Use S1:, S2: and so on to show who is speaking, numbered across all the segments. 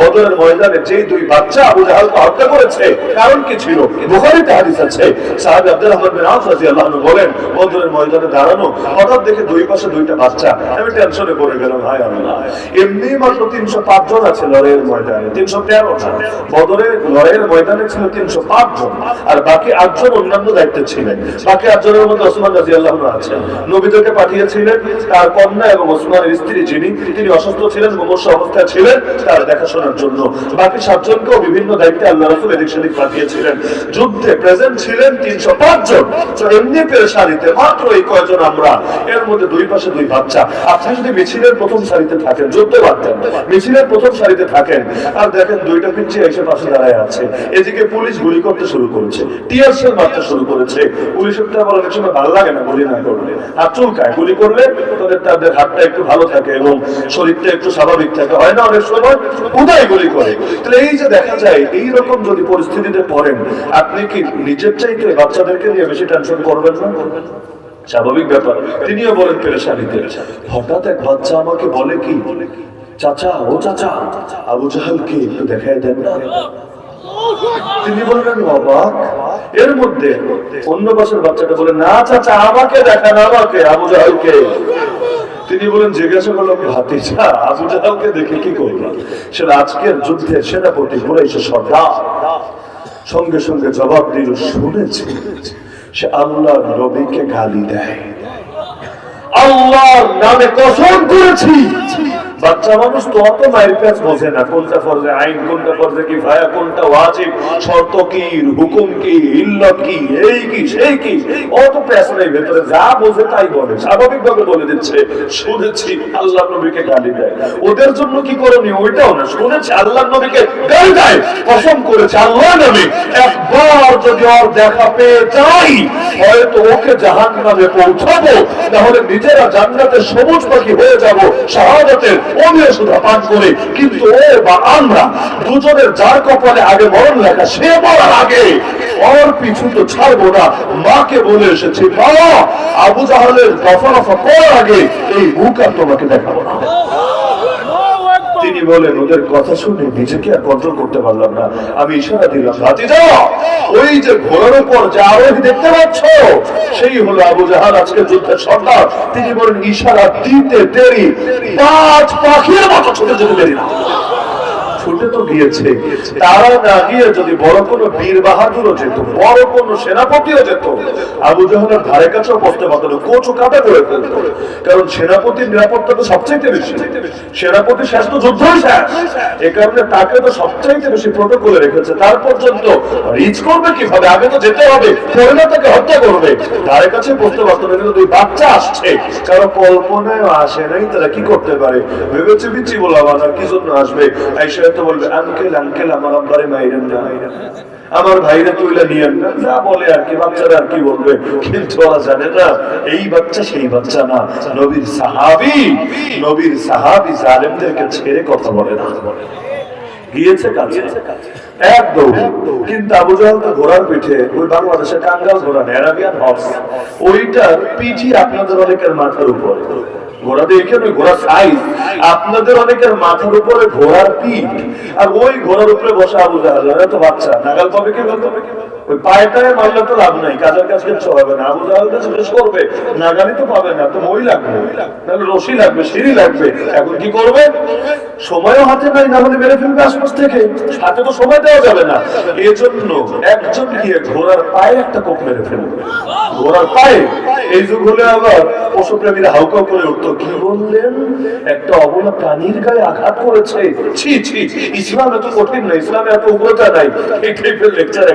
S1: বদরের ময়দানে যেই দুই বাচ্চা আবু জাহালকে হত্যা করেছে, কারণ কি ছিল? বুখারীতে হাদিস আছে। সাহাবী আব্দুর রহমান বিন আউফ রাদিয়াল্লাহু আনহু বলেন বদরের ময়দানে দাঁড়ানো, হঠাৎ দেখে দুই পাশে দুইটা বাচ্চা। আমি টেনশনে পড়ে গেলাম, হায় আল্লাহ। এমনি মাত্র তিনশো পাঁচ জন আছে লড়াইয়ের ময়দানে, তিনশো তেরো বদরে লড়াইয়ের ময়দানে ছিল তিনশো পাঁচ জন, আর বাকি আটজন অন্যান্য দায়িত্বে ছিলেন। বাকি আটজনের মধ্যে ওসমান রাজি আল্লাহ আছেন। নবীদেরকে পাঠিয়েছিলেন, তার কন্যা এবং ওসমানের স্ত্রী যিনি, তিনি অসুস্থ ছিলেন, মুমূর্ষ অবস্থায় ছিলেন, তার দেখাশোনার জন্য। বাকি সাতজনকেও বিভিন্ন দায়িত্বে আল্লাহ রসুল এদিক সেদিক পাঠিয়েছিলেন। যুদ্ধে প্রেজেন্ট ছিলেন তিনশো পাঁচ জন। তো এমনি পেরেশানিতে মাত্র এই কয়জন আমরা। এর মধ্যে দুই পাশে দুই বাচ্চা। আপনি যদি মিছিলের প্রথম সারিতে থাকেন, যুদ্ধ বাড়তেন মিছিলের প্রথম সারিতে থাকেন, আর দেখেন দুইটা পিছিয়ে এসে পাশে দাঁড়ায় আছে। এদিকে পুলিশ গুলি করতে শুরু করেছে। টিয়ার মারতে শুরু করেছে। পুলিশের তো আবার অনেক সময় ভালো লাগে না গুলি না করলে। হাত চুলকায়। গুলি করলে তাদের তাদের হাতটা একটু ভালো থাকে এবং শরীরটা একটু স্বাভাবিক থাকে। হয় না অনেক সময়? উদয় গুলি করে। তাহলে এই যে দেখা যায়, এই রকম যদি পরিস্থিতিতে পড়েন, আপনি কি নিজের চাইতে বাচ্চাদেরকে নিয়ে বেশি টেনশন করবেন না? স্বাভাবিক ব্যাপার। তিনিও বলেন পেরেশানিতে, হঠাৎ এক বাচ্চা আমাকে বলে কি, চাচা, ও চাচা, আবু জাহালকে একটু দেখায় দেন না? তিনি বললেন, অবাক। এর মধ্যে অন্য পাশের বাচ্চাটা বলে, না চাচা, আমাকে দেখান, আমাকে, আবু জাহালকে। তিনি বলেন, জিজ্ঞাসা করলাম ভাতিজা আবু দেখে কি করব সেটা আজকের যুদ্ধের সেনাপতি বলেছে সর্দার। সঙ্গে সঙ্গে জবাব দিল, শুনেছি। সে আল্লাহ রবিকে গালি দেয়। আল্লাহর নামে কসম করেছি। বাচ্চা মানুষ তো অত মায়ের কাজ বোঝে না, কোনটা ফরজে আইন, কোনটা ফরজে কি ভায়া, কোনটা ওয়াজিব, শর্ত কি, হুকুম কি, ইল্লত কি, এই কি, সেই কি, অত প্যাস নেই, ভেতরে যা বোঝে তাই বলে স্বাভাবিক ভাবে বলে দিচ্ছে, শুনেছি, আল্লাহ নবীকে গালি দেয়। ওদের জন্য কি করণীয়? ওইটাও না, শুনেছি, আল্লাহ নবীকে গালি দেয়। কসম করেছে আল্লাহ নবী একবার যদি ওর দেখা পেয়ে যাই, হয়তো ওকে জাহান নামে পৌঁছাবো তাহলে নিজেরা জান্নাতের সবুজ পাখি হয়ে যাব, শাহাদাতের অমীয় সুধা পান করে। কিন্তু ও বা আমরা, দুজনের যার কপালে আগে মরণ লেখা, সে মরার আগে ওর পিছু তো ছাড়বো না। মাকে বলে এসেছি, মা, আবু জাহালের দফা রফা করার আগে এই মুখ তোমাকে দেখাবো না। তিনি বলেন, ওদের কথা শুনে নিজেকে আর কন্ট্রোল করতে পারলাম না। আমি ইশারা দিলাম, ভাতিজা, ওই যে ঘোড়ার উপর যে আরোহী দেখতে পাচ্ছ, সেই হলো আবু জাহাল, আজকে যুদ্ধের সর্দার তিনি বলেন, ইশারা দিতে দেরি। পাঁচ পাখির মতো ছুটে যেতে দেরি না। ছুটে তো গিয়েছে। তারা না গিয়ে যদি বড় কোনো বীর বাহাদুরও যেত, বড় কোনো সেনাপতিও যেত, আবু জাহালের ধারে কাছেও বসতে পারত না কোচও কাটা করে ফেলত। কারণ সেনাপতির নিরাপত্তা তো সবচাইতে বেশি। সেনাপতি শেষ তো যুদ্ধই শেষ। এ কারণে তাকে তো সবচাইতে বেশি প্রোটোকলে রেখেছে। তার পর্যন্ত রিচ করবে কীভাবে? আগে তো যেতে হবে, পরে না তাকে হত্যা করবে। ধারে কাছে বসতে পারত না, কিন্তু দুই বাচ্চা আসছে। কারও কল্পনায় আসে নাই, তারা কি করতে পারে? ভেবেছে বিচ্ছি বললাম আর কি জন্য আসবে? আইসা তো বলবে, আঙ্কেল আঙ্কেল, আমার আব্বারে মাইরেন না। আমার ভাইরা তুইলা নিয়েন না। যা বলে আর কি, বাচ্চারা আর কি বলবে? কিন্তু ওরা জানে না, এই বাচ্চা সেই বাচ্চা না। নবীর সাহাবি নবীর সাহাবি জালেমদেরকে ছেড়ে কথা বলে না। গিয়েছে কাছে। এক দৌড়। কিন্তু আবু জাহাল তো ঘোড়ার পিঠে, ওই বাংলাদেশে টাঙ্গাল ঘোড়া হর্স ওইটার পিঠি আপনাদের অনেকের মাথার উপরে। ঘোড়া দেখে ওই ঘোড়া সাইজ আপনাদের অনেকের মাথার উপরে ঘোড়ার পিঠ। আর ওই ঘোড়ার উপরে বসে আবু জাহাল তো বাচ্চা। নাগাল কবে কি বলতে? ওই মারলে তো লাভ নাই, কাজের কাজ কিচ্ছু হবে না। আবু জাহাল কাছে শেষ করবে নাগালি তো পাবে না, তো মই লাগবে। নাহলে রশি লাগবে, সিঁড়ি লাগবে। এখন কি করবে? সময়ও হাতে নাই, না হলে মেরে ফেলবে আশপাশ থেকে। হাতে তো সময় দেওয়া যাবে না। একজন গিয়ে ঘোড়ার পায়ে একটা কোপ মেরে ফেলবে। ঘোড়ার পায়ে। এই যুগ হলে আবার পশুপ্রেমীরা হাউকাউ করে উঠতো। কি বললেন? একটা অবলা প্রাণীর গায়ে আঘাত করেছে। ছি ছি, ইসলাম এত কঠিন না, ইসলামে এত উগ্রতা নাই। লেকচার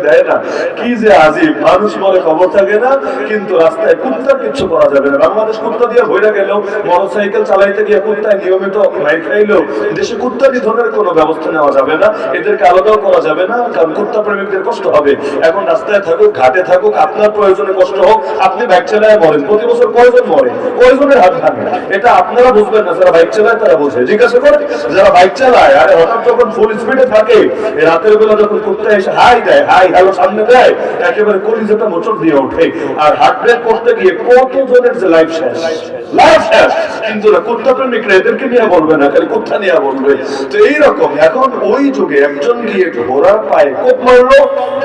S1: দেয় না। কি যে আজি মানুষ বলে খবর থাকে না কিন্তু রাস্তায় কুত্তার কিচ্ছু করা যাবে না। বাংলাদেশ কুত্তা দিয়ে ভইরা গেল মোটরসাইকেল চালাইতে গিয়ে কুত্তায় নিয়মিত মাইর খাইলেও দেশে কুত্তা নিধনের কোনো ব্যবস্থা নেওয়া যাবে না। এদেরকে আলাদাও করা যাবে না, কারণ কুত্তা প্রেমিকদের কষ্ট হবে। এখন রাস্তায় থাকুক, ঘাটে থাকুক, আপনার প্রয়োজনে কষ্ট হোক, আপনি ব্যাগ চালায় মরেন। প্রতি বছর কয়জন মরে? কয়জনের হাত ভাঙে? এটা আপনারা বুঝবেন না, যারা বাইক চালায় তারা বোঝে। জিজ্ঞাসা করে, যারা বাইক চালায়, আরে হঠাৎ যখন ফুল স্পিডে থাকে রাতের বেলা যখন কুত্তা এসে হাই দেয়, হাই হ্যালো সামনে দেয়, একেবারে কলিজাটা মোচড় দিয়ে ওঠে। আর হার্ট ব্রেক করতে গিয়ে কত জনের যে লাইফ শেষ। লাইফ শেষ। কিন্তু কুত্তা প্রেমিকরা এদেরকে নিয়ে বলবে না, খালি কুত্তা নিয়ে বলবে। তো এইরকম এখন ওই যুগে একজন গিয়ে ঘোড়ার পায়ে কোপ মারলো,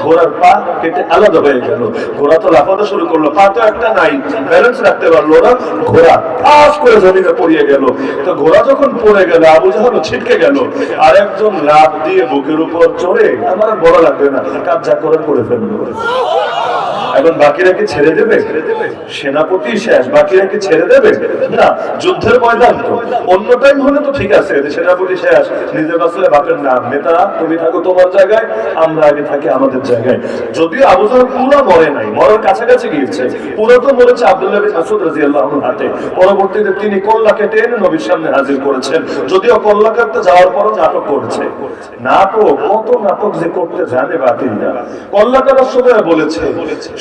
S1: ঘোড়ার পা কেটে আলাদা হয়ে গেল। ঘোড়া তো লাফাতে শুরু করল, পা তো একটা নাই ব্যালেন্স রাখতে পারল না, ঘোড়া করে পড়িয়ে গেল। তো ঘোড়া যখন পড়ে গেল, আবু জাহাল ছিটকে গেল। আর একজন লাভ দিয়ে বুকের উপর চড়ে, আমার বড় লাগবে না কাজ যা করে করে ফেলল। এখন বাকিরা কি ছেড়ে দেবে? সেনাপতি শেষ বাকিরা কি ছেড়ে দেবে? না, যুদ্ধের ময়দান তো। অন্য টাইম হলে তো ঠিক আছে সেনাপতি শেষ, নিজের আসলে বাপের নাম। নেতা তুমি থাকো তোমার জায়গায়, আমরা আগে থাকি আমাদের জায়গায়। যদিও আবু পুরো মরে নাই, মরার কাছাকাছি গিয়েছে। পুরো তো মরেছে আব্দুল্লাহ বিন মাসুদ রাদিয়াল্লাহু আনহুর হাতে। পরবর্তীতে তিনি কল্লা কেটে এনে নবীর সামনে হাজির করেছেন। যদিও কল্লা কাটতে যাওয়ার পরও নাটক করেছে। নাটক, কত নাটক যে করতে জানে বাতিলরা। কল্লা কাটার সময় বলেছে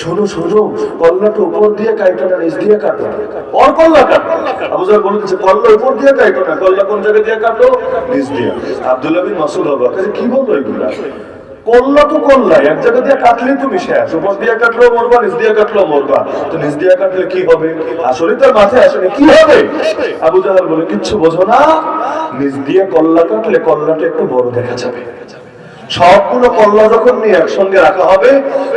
S1: শোনো শোনো, কল্লাটা উপর দিয়ে কাইটো না নিচ দিয়ে কাটো। ওর কল্লা কাটো। আবু জাহেল বলেছে কল্লা উপর দিয়ে কাইটো না, কল্লা কোন জায়গা দিয়ে কাটো? নিচ দিয়ে। আব্দুল্লাহ বিন মাসুদ হবা কি বলল এগুলা? কল্লা তো কল্লা, এক জায়গা দিয়ে কাটলে তুমি শেষ, উপর দিয়ে কাটলেও মরবা, নিচ দিয়ে কাটলেও মরবা। তো নিচ দিয়ে কাটলে কি হবে? আসলে তার মাথায় আসলে কি হবে? আবু জাহাল বলে, কিচ্ছু বোঝো না, নিচ দিয়ে কল্লা কাটলে কল্লাটা একটু বড় দেখা যাবে। সবগুলো কল্লা যখন নিয়ে একসঙ্গে রাখা হবে,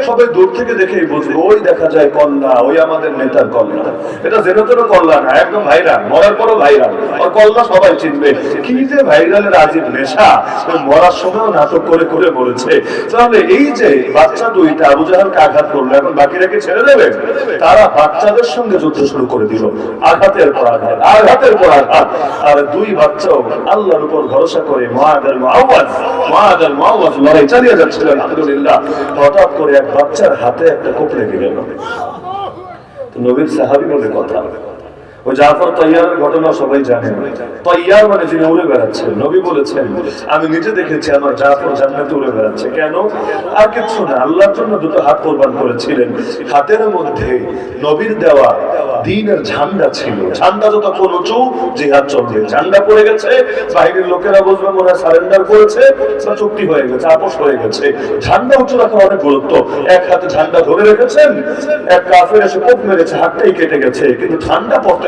S1: সবাই দূর থেকে দেখেই বুঝবে, ওই দেখা যায় কল্লা ওই আমাদের নেতার কল্লা এটা যেন তেন কল্লা না, একদম ভাইরাল, মরার পরও ভাইরাল। আর কল্লা সবাই চিনবে। কি যে ভাইরালের আজিব নেশা মরার সময়ও নাটক করে করে বলেছে। তাহলে এই যে বাচ্চা দুইটা আবু জাহালকে আঘাত করল, এখন বাকিরা কি ছেড়ে দেবে? তারা বাচ্চাদের সঙ্গে যুদ্ধ শুরু করে দিল। আঘাতের পর আঘাত, আঘাতের পর আঘাত। আর দুই বাচ্চাও আল্লাহর উপর ভরসা করে মহাদার মাওয়াজ মহাদার মাওয়াজ লড়াই চালিয়ে যাচ্ছিল, আলহামদুলিল্লাহ। হঠাৎ করে এক বাচ্চার হাতে একটা কুপড়ে গেল নবীর সাহাবি বলে কথা। ওই জাফর ঘটনা সবাই জানেন তৈয়ার মানে উড়ে বেড়াচ্ছেন। নবী বলেছেন, আমি নিজে দেখেছি আমার জাফর জান্নাতে উড়ে বেড়াচ্ছে। কেন? আর কিছু না, আল্লাহর জন্য দুটো হাত কোরবান করেছিলেন। হাতের মধ্যে নবীর দেওয়া দিনের ঝান্ডা ছিল। ঝান্ডা উঁচু, জিহাদ চলবে। ঝান্ডা পড়ে গেছে বাহিনীর লোকেরা বুঝবে হয় সারেন্ডার করেছে চুক্তি হয়ে গেছে, আপোষ হয়ে গেছে। ঝান্ডা উঁচু রাখা অনেক গুরুত্ব। এক হাতে ঝান্ডা ধরে রেখেছেন, এক কাফের এসে কোপ মেরেছে, হাতটাই কেটে গেছে। কিন্তু ঝান্ডা পড়তে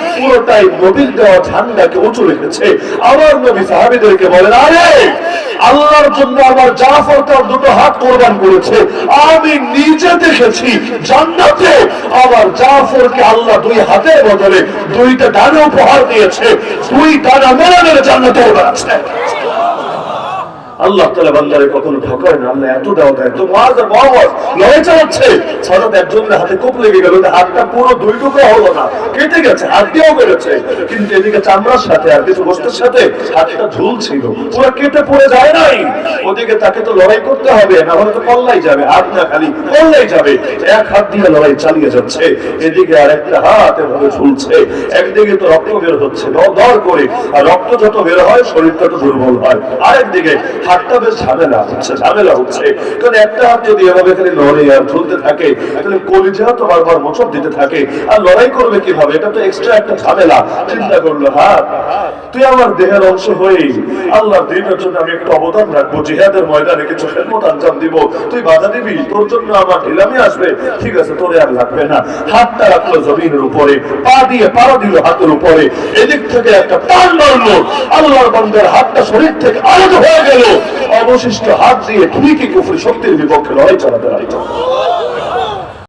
S1: পুরোটাই নবীর দেওয়া ঝান্ডাকে উঁচু রেখেছে। আবার নবী সাহাবিদেরকে বলেন, আরে, আল্লাহর জন্য আমার জাফর তার দুটো হাত কোরবান করেছে। আমি নিজে দেখেছি জান্নাতে আমার জাফরকে আল্লাহ দুই হাতের বদলে দুইটা ডানে উপহার দিয়েছে। দুই ডানা মেরে জান্নাতে বেড়াচ্ছে আল্লাহ তালা বান্দারে কখনো ঠকায় না এত দেওয়া দেয় তো মাজ আর মহাবাজ লড়াই চালাচ্ছে। হঠাৎ একজনের হাতে কোপ লেগে গেল হাতটা পুরো দুই টুকরো হলো না, কেটে গেছে, হাত দিয়েও বেড়েছে কিন্তু এদিকে চামড়ার সাথে আর কিছু গোষ্ঠের সাথে হাতটা ঝুল ছিল পুরো কেটে পড়ে যায় নাই। ওদিকে তাকে তো লড়াই করতে হবে, না হলে তো কল্লাই যাবে, হাত না খালি কল্লাই যাবে। এক হাত দিয়ে লড়াই চালিয়ে যাচ্ছে, এদিকে আর একটা হাত এভাবে ঝুলছে। একদিকে তো রক্ত বের হচ্ছে দর করে, আর রক্ত যত বের হয়, শরীরটা তো দুর্বল হয়। আরেকদিকে হাতটা বেশ ঝামেলা হচ্ছে ঝামেলা হচ্ছে। কারণ একটা হাত যদি এভাবে খালি লড়ে আর ঝুলতে থাকে, তাহলে কলিজা তো বারবার মোচড় দিতে থাকে। আর লড়াই করবে কীভাবে? এটা তো এক্সট্রা একটা ঝামেলা। চিন্তা করল, হাত, তুই আমার দেহের অংশ হয়ে আল্লাহ দিনের জন্য আমি একটু অবদান রাখব, জিহাদের ময়দানে কিছু খেদমত আঞ্জাম দিব। তুই বাধা দিবি, তোর জন্য আমার ঢিলামি আসবে। ঠিক আছে, তোরে আর লাগবে না। হাতটা রাখল জমিনের উপরে, পা দিয়ে পাড়া দিল হাতের উপরে। এদিক থেকে একটা টান মারলো আল্লাহর বন্ধের হাতটা শরীর থেকে আলাদা হয়ে গেল। অবশিষ্ট হাত দিয়ে ঠিকই কুফরি শক্তির বিপক্ষে লড়াই চালাতে লাগল